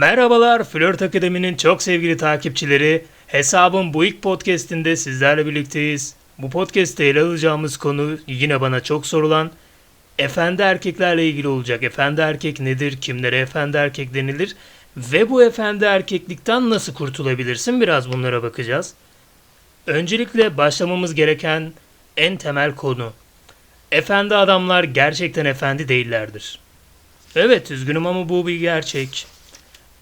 Merhabalar Flört Akademi'nin çok sevgili takipçileri. Hesabın bu ilk podcastinde sizlerle birlikteyiz. Bu podcast'te ele alacağımız konu yine bana çok sorulan efendi erkeklerle ilgili olacak. Efendi erkek nedir? Kimlere efendi erkek denilir? Ve bu efendi erkeklikten nasıl kurtulabilirsin? Biraz bunlara bakacağız. Öncelikle başlamamız gereken en temel konu. Efendi adamlar gerçekten efendi değillerdir. Evet üzgünüm ama bu bir gerçek.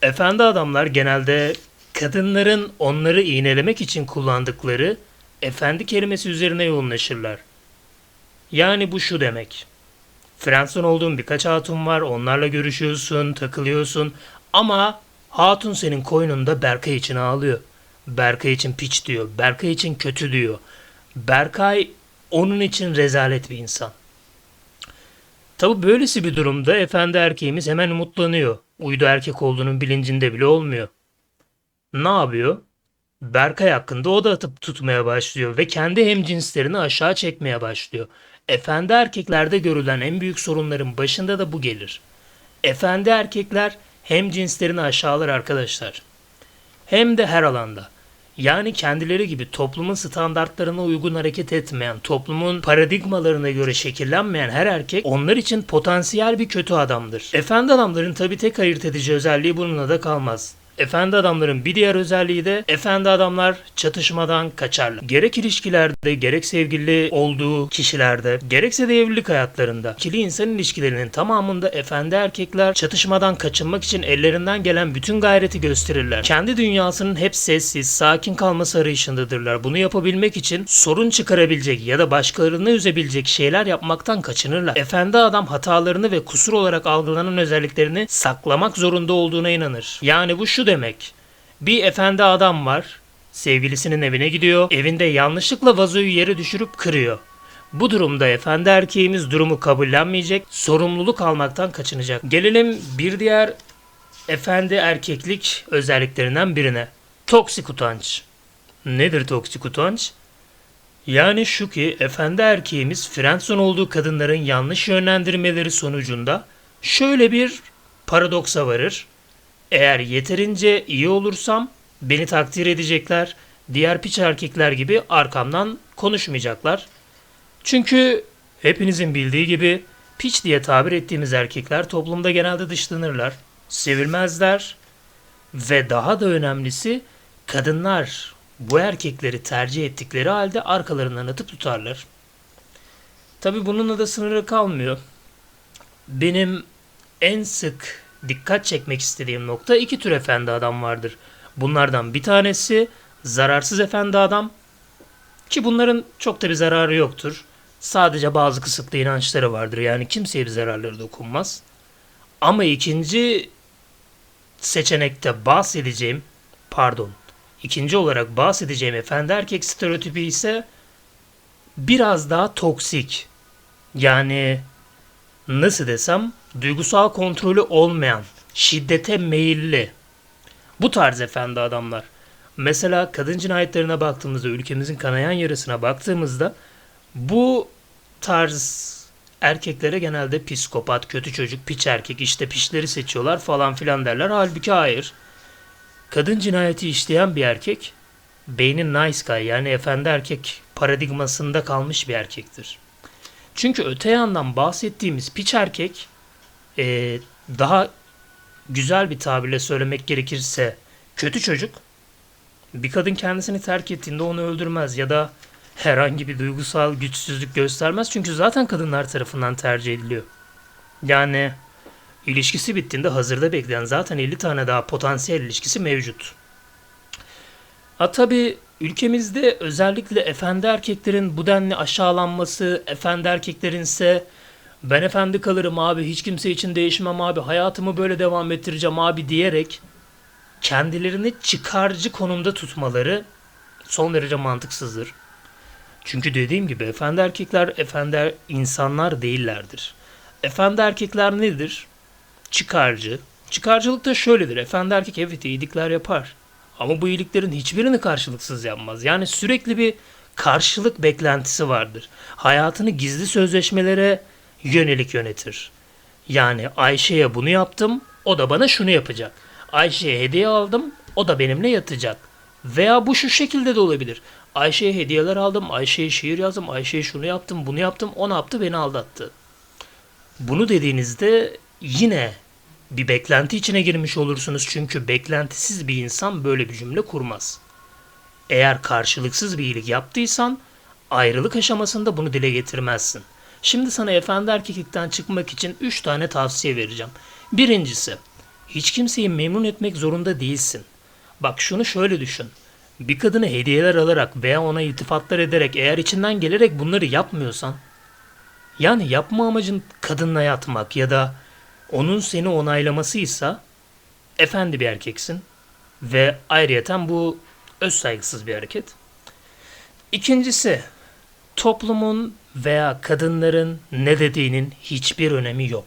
Efendi adamlar genelde kadınların onları iğnelemek için kullandıkları efendi kelimesi üzerine yoğunlaşırlar. Yani bu şu demek. Fransız olduğun birkaç hatun var, onlarla görüşüyorsun, takılıyorsun ama hatun senin koynunda Berkay için ağlıyor. Berkay için piç diyor, Berkay için kötü diyor. Berkay onun için rezalet bir insan. Tabi böylesi bir durumda efendi erkeğimiz hemen umutlanıyor. Uydu erkek olduğunun bilincinde bile olmuyor. Ne yapıyor? Berkay hakkında o da atıp tutmaya başlıyor ve kendi hemcinslerini aşağı çekmeye başlıyor. Efendi erkeklerde görülen en büyük sorunların başında da bu gelir. Efendi erkekler hem cinslerini aşağılar arkadaşlar. Hem de her alanda. Yani kendileri gibi toplumun standartlarına uygun hareket etmeyen, toplumun paradigmalarına göre şekillenmeyen her erkek onlar için potansiyel bir kötü adamdır. Efendi adamların tabi tek ayırt edici özelliği bununla da kalmaz. Efendi adamların bir diğer özelliği de efendi adamlar çatışmadan kaçarlar. Gerek ilişkilerde, gerek sevgili olduğu kişilerde, gerekse de evlilik hayatlarında ikili insan ilişkilerinin tamamında efendi erkekler çatışmadan kaçınmak için ellerinden gelen bütün gayreti gösterirler. Kendi dünyasının hep sessiz, sakin kalması arayışındadırlar. Bunu yapabilmek için sorun çıkarabilecek ya da başkalarını üzebilecek şeyler yapmaktan kaçınırlar. Efendi adam hatalarını ve kusur olarak algılanan özelliklerini saklamak zorunda olduğuna inanır. Yani bu şu demek. Bir efendi adam var. Sevgilisinin evine gidiyor. Evinde yanlışlıkla vazoyu yere düşürüp kırıyor. Bu durumda efendi erkeğimiz durumu kabullenmeyecek, sorumluluk almaktan kaçınacak. Gelelim bir diğer efendi erkeklik özelliklerinden birine. Toksik utanç. Nedir toksik utanç? Yani şu ki efendi erkeğimiz friendzone olduğu kadınların yanlış yönlendirmeleri sonucunda şöyle bir paradoksa varır. Eğer yeterince iyi olursam beni takdir edecekler. Diğer piç erkekler gibi arkamdan konuşmayacaklar. Çünkü hepinizin bildiği gibi piç diye tabir ettiğimiz erkekler toplumda genelde dışlanırlar. Sevilmezler. Ve daha da önemlisi kadınlar bu erkekleri tercih ettikleri halde arkalarından atıp tutarlar. Tabi bununla da sınırı kalmıyor. Benim en sık dikkat çekmek istediğim nokta iki tür efendi adam vardır. Bunlardan bir tanesi zararsız efendi adam ki bunların çok da bir zararı yoktur. Sadece bazı kısıtlı inançları vardır. Yani kimseye bir zararları dokunmaz. Ama ikinci seçenekte bahsedeceğim, pardon, ikinci olarak bahsedeceğim efendi erkek stereotipi ise biraz daha toksik. Yani nasıl desem duygusal kontrolü olmayan, şiddete meyilli. Bu tarz efendi adamlar. Mesela kadın cinayetlerine baktığımızda, ülkemizin kanayan yarısına baktığımızda bu tarz erkeklere genelde psikopat, kötü çocuk, piç erkek, işte piçleri seçiyorlar falan filan derler. Halbuki hayır. Kadın cinayeti işleyen bir erkek beynin nice guy yani efendi erkek paradigmasında kalmış bir erkektir. Çünkü öte yandan bahsettiğimiz piç erkek e, daha güzel bir tabirle söylemek gerekirse kötü çocuk bir kadın kendisini terk ettiğinde onu öldürmez ya da herhangi bir duygusal güçsüzlük göstermez. Çünkü zaten kadınlar tarafından tercih ediliyor. Yani ilişkisi bittiğinde hazırda bekleyen zaten 50 tane daha potansiyel ilişkisi mevcut. Ha tabi ülkemizde özellikle efendi erkeklerin bu denli aşağılanması, efendi erkeklerin ise ben efendi kalırım abi hiç kimse için değişmem abi hayatımı böyle devam ettireceğim abi diyerek kendilerini çıkarcı konumda tutmaları son derece mantıksızdır. Çünkü dediğim gibi efendi erkekler efendi insanlar değillerdir. Efendi erkekler nedir? Çıkarcı. Çıkarcılık da şöyledir. Efendi erkek evet iyilikler yapar. Ama bu iyiliklerin hiçbirini karşılıksız yapmaz. Yani sürekli bir karşılık beklentisi vardır. Hayatını gizli sözleşmelere yönelik yönetir. Yani Ayşe'ye bunu yaptım, o da bana şunu yapacak. Ayşe'ye hediye aldım. O da benimle yatacak. Veya bu şu şekilde de olabilir. Ayşe'ye hediyeler aldım. Ayşe'ye şiir yazdım. Ayşe'ye şunu yaptım, bunu yaptım. O ne yaptı? Beni aldattı. Bunu dediğinizde yine bir beklenti içine girmiş olursunuz. Çünkü beklentisiz bir insan böyle bir cümle kurmaz. Eğer karşılıksız bir iyilik yaptıysan ayrılık aşamasında bunu dile getirmezsin. Şimdi sana efendi erkeklikten çıkmak için 3 tane tavsiye vereceğim. Birincisi, hiç kimseyi memnun etmek zorunda değilsin. Bak şunu şöyle düşün. Bir kadına hediyeler alarak veya ona iltifatlar ederek eğer içinden gelerek bunları yapmıyorsan yani yapma amacın kadınla yatmak ya da onun seni onaylamasıysa efendi bir erkeksin ve ayrıyeten bu öz saygısız bir hareket. İkincisi toplumun veya kadınların ne dediğinin hiçbir önemi yok.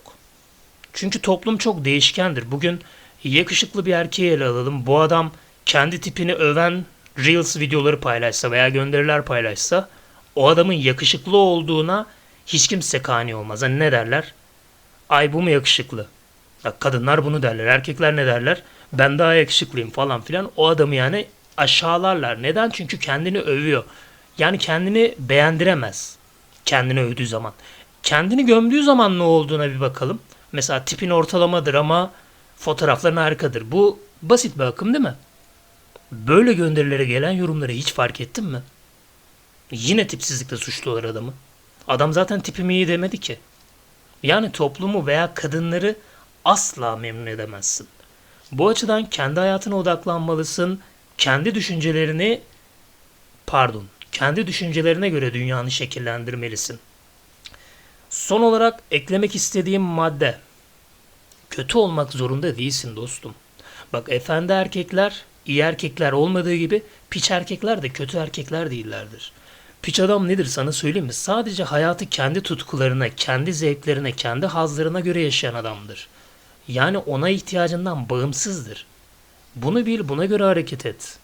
Çünkü toplum çok değişkendir. Bugün yakışıklı bir erkeği ele alalım. Bu adam kendi tipini öven Reels videoları paylaşsa veya gönderiler paylaşsa o adamın yakışıklı olduğuna hiç kimse kani olmaz. Hani ne derler? Ay bu mu yakışıklı? Bak kadınlar bunu derler. Erkekler ne derler? Ben daha yakışıklıyım falan filan. O adamı yani aşağılarlar. Neden? Çünkü kendini övüyor. Yani kendini beğendiremez. Kendini övdüğü zaman. Kendini gömdüğü zaman ne olduğuna bir bakalım. Mesela tipin ortalamadır ama fotoğrafların harikadır. Bu basit bir akım değil mi? Böyle gönderilere gelen yorumları hiç fark ettin mi? Yine tipsizlikle suçluyorlar adamı. Adam zaten tipim iyi demedi ki. Yani toplumu veya kadınları asla memnun edemezsin. Bu açıdan kendi hayatına odaklanmalısın. Kendi düşüncelerini pardon, kendi düşüncelerine göre dünyanı şekillendirmelisin. Son olarak eklemek istediğim madde. Kötü olmak zorunda değilsin dostum. Bak efendi erkekler iyi erkekler olmadığı gibi piç erkekler de kötü erkekler değillerdir. Piç adam nedir sana söyleyeyim mi? Sadece hayatı kendi tutkularına, kendi zevklerine, kendi hazlarına göre yaşayan adamdır. Yani ona ihtiyacından bağımsızdır. Bunu bil, buna göre hareket et.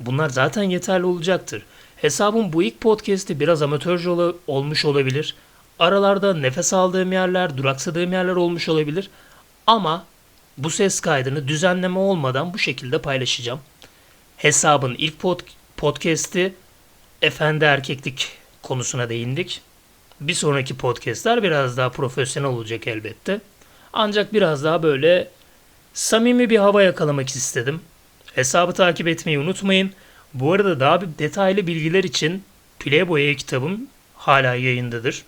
Bunlar zaten yeterli olacaktır. Hesabım bu ilk podcast'i biraz amatörce olmuş olabilir. Aralarda nefes aldığım yerler, duraksadığım yerler olmuş olabilir. Ama bu ses kaydını düzenleme olmadan bu şekilde paylaşacağım. Hesabın ilk pod- podcast'i efendi erkeklik konusuna değindik. Bir sonraki podcastler biraz daha profesyonel olacak elbette. Ancak biraz daha böyle samimi bir hava yakalamak istedim. Hesabı takip etmeyi unutmayın. Bu arada daha bir detaylı bilgiler için Playboy'a kitabım hala yayındadır.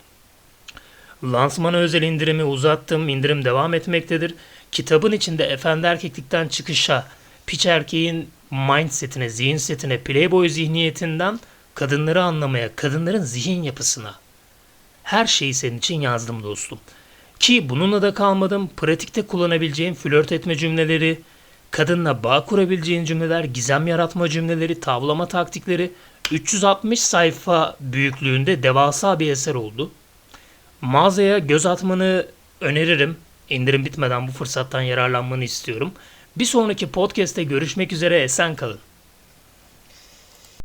Lansmana özel indirimi uzattım. İndirim devam etmektedir. Kitabın içinde efendi erkeklikten çıkışa, piç erkeğin mindsetine, zihin setine, playboy zihniyetinden kadınları anlamaya, kadınların zihin yapısına. Her şeyi senin için yazdım dostum. Ki bununla da kalmadım. Pratikte kullanabileceğin flört etme cümleleri, kadınla bağ kurabileceğin cümleler, gizem yaratma cümleleri, tavlama taktikleri 360 sayfa büyüklüğünde devasa bir eser oldu. Mağazaya göz atmanı öneririm. İndirim bitmeden bu fırsattan yararlanmanı istiyorum. Bir sonraki podcast'te görüşmek üzere esen kalın.